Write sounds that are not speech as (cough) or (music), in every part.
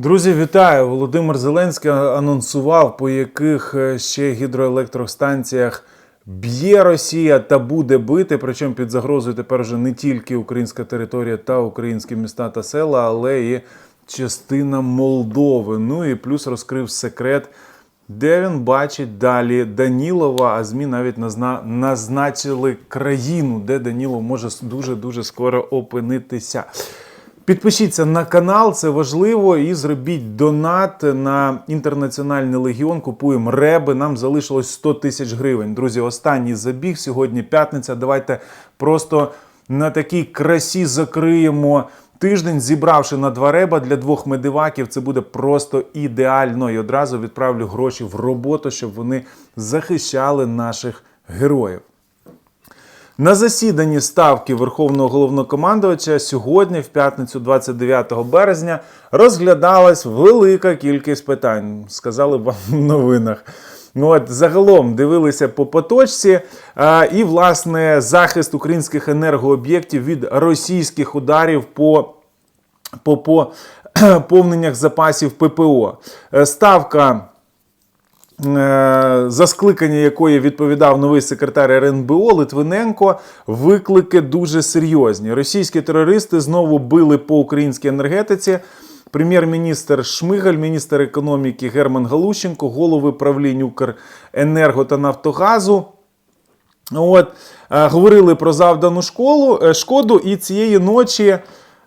Друзі, вітаю! Володимир Зеленський анонсував, по яких е, ще гідроелектростанціях б'є Росія та буде бити. Причому під загрозою тепер вже не тільки українська територія та українські міста та села, але і частина Молдови. Ну і плюс розкрив секрет, де він бачить далі Данілова. А ЗМІ навіть назна... назначили країну, де Данілов може дуже дуже скоро опинитися. Підпишіться на канал, це важливо. І зробіть донат на інтернаціональний легіон. Купуємо реби. Нам залишилось 100 тисяч гривень. Друзі, останній забіг. Сьогодні п'ятниця. Давайте просто на такій красі закриємо тиждень, зібравши на два реба для двох медиваків. Це буде просто ідеально. І одразу відправлю гроші в роботу, щоб вони захищали наших героїв. На засіданні ставки Верховного головнокомандувача сьогодні, в п'ятницю, 29 березня, розглядалась велика кількість питань. Сказали вам в новинах. Ну, От, загалом дивилися по поточці, а, і, власне, захист українських енергооб'єктів від російських ударів по, по, по (clears throat) повненнях запасів ППО. Е, Ставка за скликання якої відповідав новий секретар РНБО Литвиненко, виклики дуже серйозні. Російські терористи знову били по українській енергетиці. Прем'єр-міністр Шмигаль, міністр економіки Герман Галущенко, голови правлінь Укренерго та Нафтогазу. От, е, говорили про завдану школу, е, шкоду, і цієї ночі.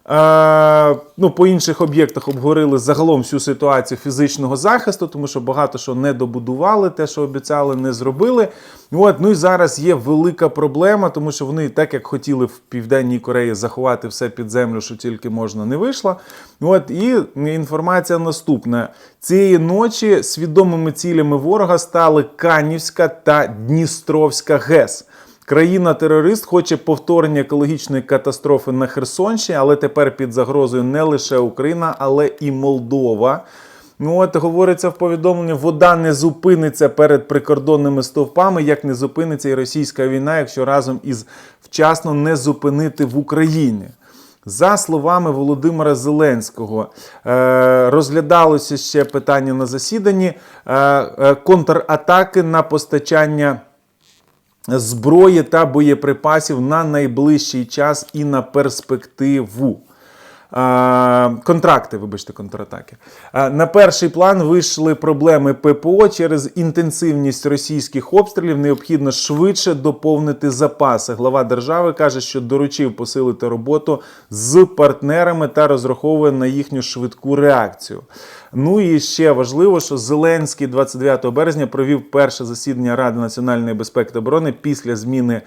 Е, ну, по інших об'єктах обговорили загалом всю ситуацію фізичного захисту, тому що багато що не добудували, те, що обіцяли, не зробили. От, ну і зараз є велика проблема, тому що вони, так як хотіли в Південній Кореї заховати все під землю, що тільки можна, не вийшло. От, і інформація наступна: цієї ночі свідомими цілями ворога стали Канівська та Дністровська ГЕС. Країна-терорист хоче повторення екологічної катастрофи на Херсонщині, але тепер під загрозою не лише Україна, але і Молдова. Ну от говориться в повідомленні, вода не зупиниться перед прикордонними стовпами, як не зупиниться і російська війна, якщо разом із вчасно не зупинити в Україні. За словами Володимира Зеленського, е, розглядалося ще питання на засіданні е, е, контратаки на постачання зброї та боєприпасів на найближчий час і на перспективу. Контракти, вибачте, контратаки. На перший план вийшли проблеми ППО через інтенсивність російських обстрілів. Необхідно швидше доповнити запаси. Глава держави каже, що доручив посилити роботу з партнерами та розраховує на їхню швидку реакцію. Ну і ще важливо, що Зеленський 29 березня провів перше засідання Ради національної безпеки та оборони після зміни.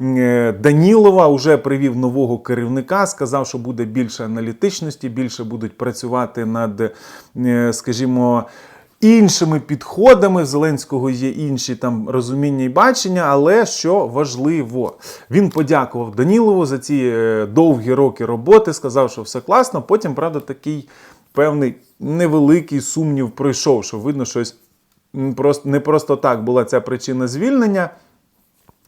Е, Данілова вже привів нового керівника, сказав, що буде більше аналітичності, більше будуть працювати над, е, скажімо, іншими підходами. Зеленського є інші там розуміння і бачення, але що важливо, він подякував Данілову за ці е, довгі роки роботи, сказав, що все класно. Потім, правда, такий певний невеликий сумнів пройшов, що видно, щось не просто так була ця причина звільнення.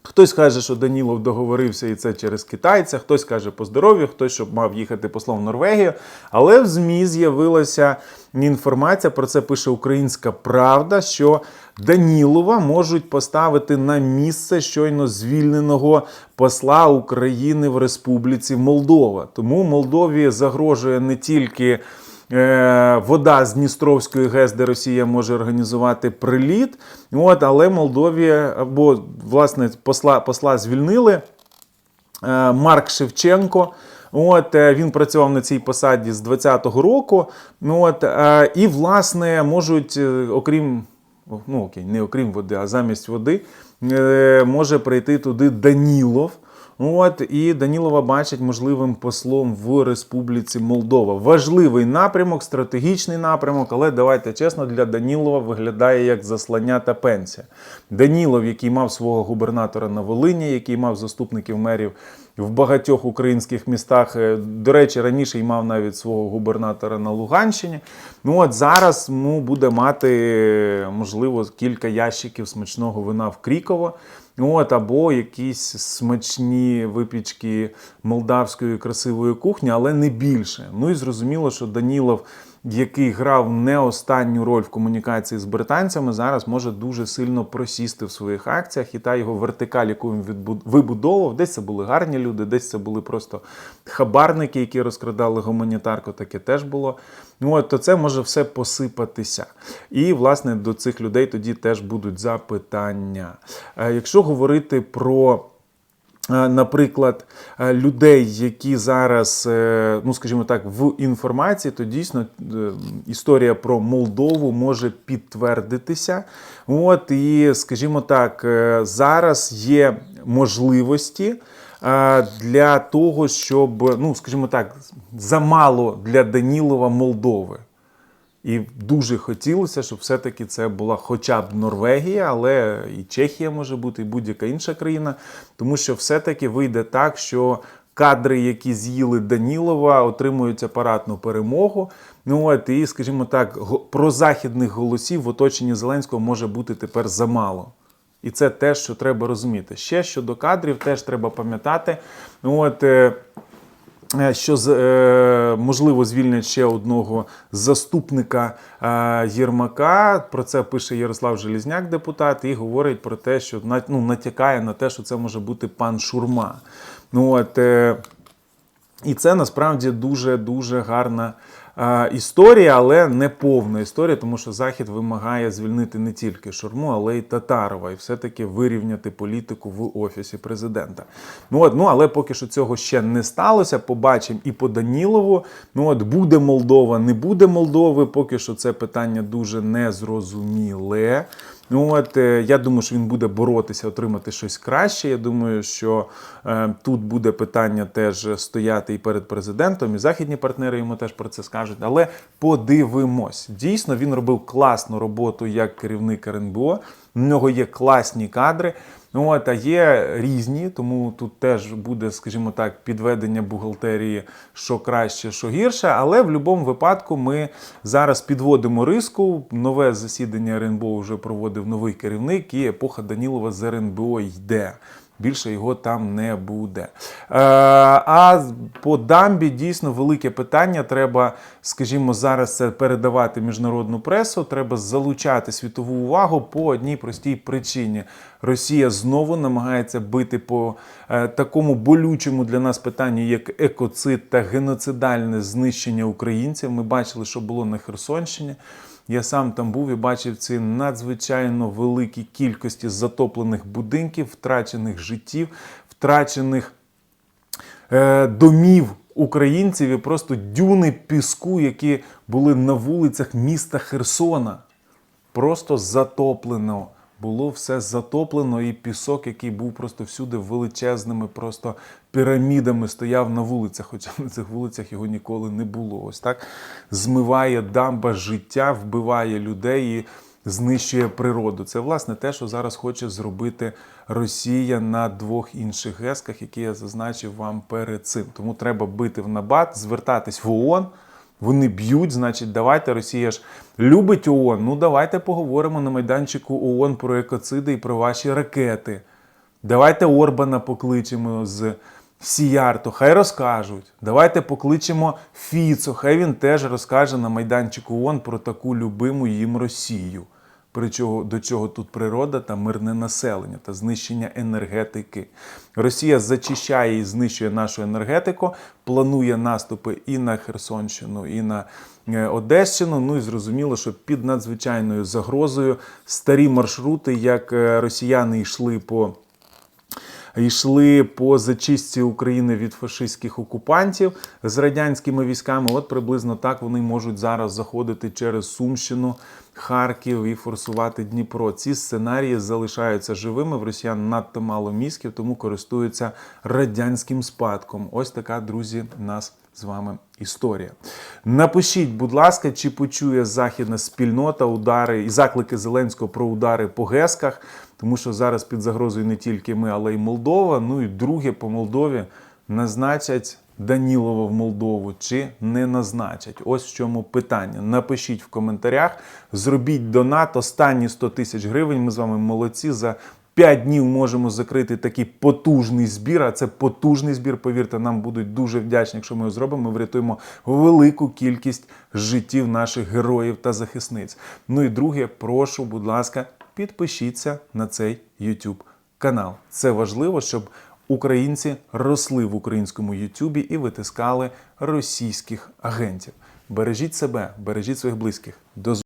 Хтось каже, що Данілов договорився і це через китайця, хтось каже по здоров'ю, хтось щоб мав їхати послом в Норвегію. Але в ЗМІ з'явилася інформація, про це пише Українська Правда, що Данілова можуть поставити на місце щойно звільненого посла України в Республіці Молдова. Тому Молдові загрожує не тільки. Е, вода з Дністровської ГЕС, де Росія може організувати приліт. От, Але Молдові або власне посла, посла звільнили е, Марк Шевченко. От е, він працював на цій посаді з 20-го року. От, і, власне, можуть, окрім. Ну окей, не окрім води, а замість води може прийти туди Данілов. От і Данілова бачить можливим послом в Республіці Молдова. Важливий напрямок, стратегічний напрямок, але давайте чесно, для Данілова виглядає як заслання та пенсія. Данілов, який мав свого губернатора на Волині, який мав заступників мерів в багатьох українських містах. е, До речі, раніше й мав навіть свого губернатора на Луганщині. Ну от зараз ну, буде мати можливо кілька ящиків смачного вина в Кріково. От, або якісь смачні випічки молдавської красивої кухні, але не більше. Ну і зрозуміло, що Данілов який грав не останню роль в комунікації з британцями, зараз може дуже сильно просісти в своїх акціях, і та його вертикаль, яку він відбу- вибудовував, десь це були гарні люди, десь це були просто хабарники, які розкрадали гуманітарку, таке теж було. Ну, от, то це може все посипатися. І, власне, до цих людей тоді теж будуть запитання. Е, Якщо говорити про. Наприклад, людей, які зараз, е, ну скажімо так, в інформації, то дійсно е, історія про Молдову може підтвердитися. От і, скажімо так, е, зараз є можливості для того, щоб, ну скажімо так, замало для Данілова Молдови. І дуже хотілося, щоб все-таки це була хоча б Норвегія, але і Чехія може бути, і будь-яка інша країна, тому що все-таки вийде так, що кадри, які з'їли Данілова, отримують апаратну перемогу. Ну от і, скажімо так, прозахідних голосів в оточенні Зеленського може бути тепер замало. І це те, що треба розуміти. Ще щодо кадрів, теж треба пам'ятати. Ну, От, Е, що е, можливо звільнять ще одного заступника е, Єрмака. Про це пише Ярослав Желізняк, депутат, і говорить про те, що ну, натякає на те, що це може бути пан Шурма. Ну, от, е, і це насправді дуже дуже гарна е, історія, але не повна історія, тому що Захід вимагає звільнити не тільки Шурму, але й Татарова, і все-таки вирівняти політику в офісі президента. Ну от, ну але поки що цього ще не сталося. Побачимо і по Данілову. Ну от буде Молдова, не буде Молдови. Поки що це питання дуже незрозуміле. Ну от е, я думаю, що він буде боротися, отримати щось краще. Я думаю, що е, тут буде питання теж стояти і перед президентом, і західні партнери йому теж про це скажуть. Але подивимось. Дійсно, він робив класну роботу як керівник РНБО. В нього є класні кадри. Ну, от, а є різні, тому тут теж буде, скажімо так, підведення бухгалтерії, що краще, що гірше. Але в будь-якому випадку ми зараз підводимо риску. Нове засідання РНБО вже проводив новий керівник, і епоха Данілова з РНБО йде. Більше його там не буде. Е, а по дамбі дійсно велике питання. Треба, скажімо, зараз це передавати міжнародну пресу. Треба залучати світову увагу по одній простій причині. Росія знову намагається бити по е, такому болючому для нас питанню, як екоцид та геноцидальне знищення українців. Ми бачили, що було на Херсонщині. Я сам там був і бачив ці надзвичайно великі кількості затоплених будинків, втрачених життів, втрачених е, домів українців і просто дюни піску, які були на вулицях міста Херсона. Просто затоплено. Було все затоплено, і пісок, який був просто всюди величезними, просто пірамідами стояв на вулицях, хоча на цих вулицях його ніколи не було. Ось так змиває дамба життя, вбиває людей і знищує природу. Це власне те, що зараз хоче зробити Росія на двох інших гесках, які я зазначив вам перед цим. Тому треба бити в набат, звертатись в ООН. Вони б'ють, значить, давайте Росія ж любить ООН. Ну давайте поговоримо на майданчику ООН про екоциди і про ваші ракети. Давайте Орбана покличемо з Сіярту, хай розкажуть. Давайте покличемо Фіцо, хай він теж розкаже на майданчику ООН про таку любиму їм Росію. Причого до чого тут природа та мирне населення та знищення енергетики. Росія зачищає і знищує нашу енергетику, планує наступи і на Херсонщину, і на е, Одещину. Ну і зрозуміло, що під надзвичайною загрозою старі маршрути, як е, росіяни йшли по йшли по зачистці України від фашистських окупантів з радянськими військами. От приблизно так вони можуть зараз заходити через Сумщину, Харків і форсувати Дніпро. Ці сценарії залишаються живими. В росіян надто мало мізків, тому користуються радянським спадком. Ось така, друзі, нас з вами історія. Напишіть, будь ласка, чи почує західна спільнота удари і заклики Зеленського про удари по ГЕСках, тому що зараз під загрозою не тільки ми, але й Молдова. Ну і друге по Молдові назначать Данілова в Молдову чи не назначать. Ось в чому питання. Напишіть в коментарях, зробіть донат. Останні 100 тисяч гривень. Ми з вами молодці за 5 днів можемо закрити такий потужний збір. А це потужний збір. Повірте, нам будуть дуже вдячні, якщо ми його зробимо. Ми врятуємо велику кількість життів наших героїв та захисниць. Ну і друге, прошу, будь ласка, підпишіться на цей YouTube канал. Це важливо, щоб українці росли в українському Ютубі і витискали російських агентів. Бережіть себе, бережіть своїх близьких. До